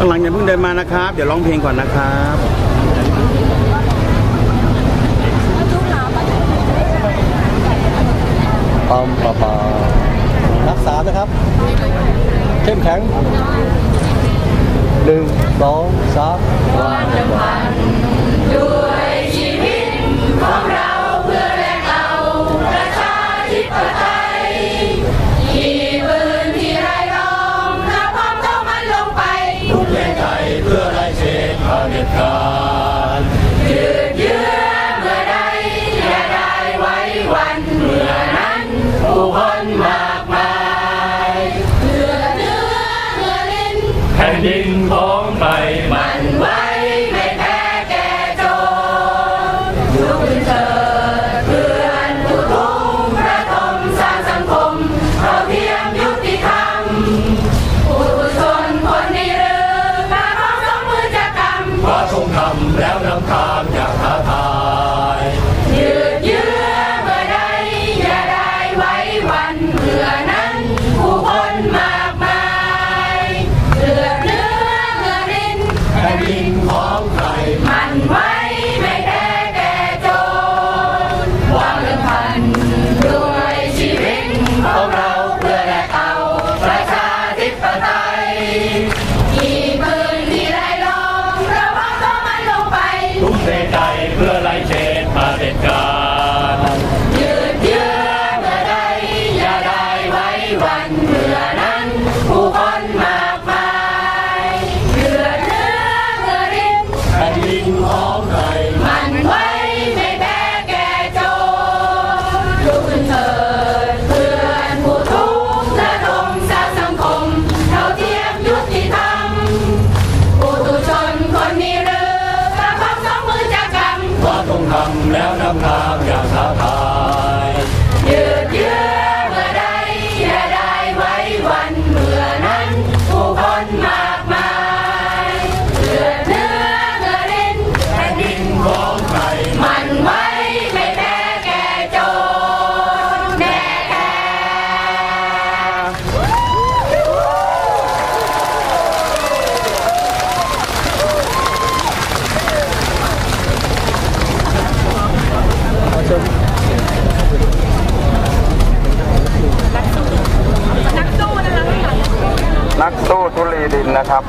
ข้หลังจย่เพิ่งเดินมานะครับ เดี๋ยวร้องเพลงก่อนนะครับปัมปะปารักษานะครับ เข้มแข็งหนึ่งสองสามวันวัน เด็ดขาดยืดเยื้อเมื่อใดอย่าได้ไว้วันเมื่อนั้นผู้คนมา one. นักสู้นะคะนักสู้ทุลีดินนะครับ